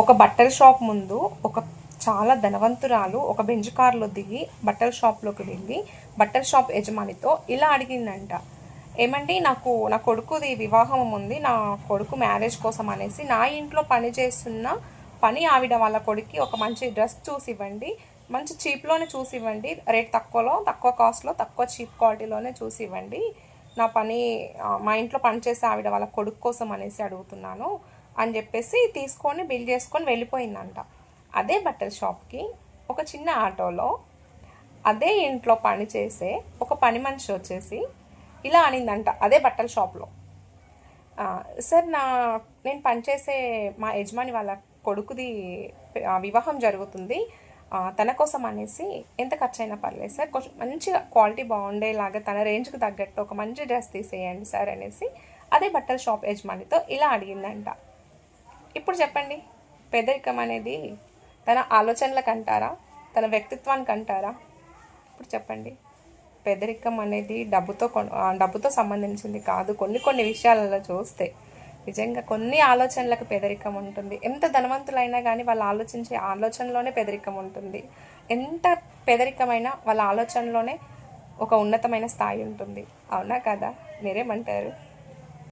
ఒక బట్టల షాప్ ముందు ఒక చాలా ధనవంతురాలు ఒక బెంజ్ కార్లో దిగి బట్టల షాప్లోకి వెళ్ళి బట్టల షాప్ యజమానితో ఇలా అడిగిందంట. ఏమండి నాకు నా కొడుకుది వివాహం ఉంది నా కొడుకు మ్యారేజ్ కోసం అనేసి నా ఇంట్లో పని చేస్తున్న పని ఆవిడ వాళ్ళ కొడుక్కి ఒక మంచి డ్రెస్ చూసి ఇవ్వండి మంచి చీప్లోనే చూసి ఇవ్వండి రేట్ తక్కువలో తక్కువ కాస్ట్లో తక్కువ చీప్ క్వాలిటీలోనే చూసి ఇవ్వండి నా పని మా ఇంట్లో పనిచేసే ఆవిడ వాళ్ళ కొడుకు కోసం అనేసి అడుగుతున్నాను. అని చెప్పేసి తీసుకొని బిల్ చేసుకొని వెళ్ళిపోయిందంట. అదే బట్టల షాప్కి ఒక చిన్న ఆటోలో అదే ఇంట్లో పని చేసే ఒక పని మనిషి వచ్చేసి ఇలా అనిందంట అదే బట్టల షాప్లో. సార్ నా నేను పనిచేసే మా యజమాని వాళ్ళ కొడుకుది వివాహం జరుగుతుంది. తన కోసం అనేసి ఎంత ఖర్చు అయినా పర్లేదు సార్ కొంచెం మంచిగా క్వాలిటీ బాగుండేలాగా తన రేంజ్కి తగ్గట్టు ఒక మంచి డ్రెస్ తీసేయండి సార్ అనేసి అదే బట్టల షాప్ యజమానితో ఇలా అడిగిందంట. ఇప్పుడు చెప్పండి. పేదరికం అనేది తన ఆలోచనలకు అంటారా? తన వ్యక్తిత్వానికి అంటారా? ఇప్పుడు చెప్పండి. పేదరికం అనేది డబ్బుతో డబ్బుతో సంబంధించింది కాదు. కొన్ని కొన్ని విషయాలలో చూస్తే నిజంగా కొన్ని ఆలోచనలకు పేదరికం ఉంటుంది. ఎంత ధనవంతులైనా కానీ వాళ్ళు ఆలోచించే ఆలోచనలోనే పేదరికం ఉంటుంది. ఎంత పేదరికమైనా వాళ్ళ ఆలోచనలోనే ఒక ఉన్నతమైన స్థాయి ఉంటుంది. అవునా కదా? మీరేమంటారు?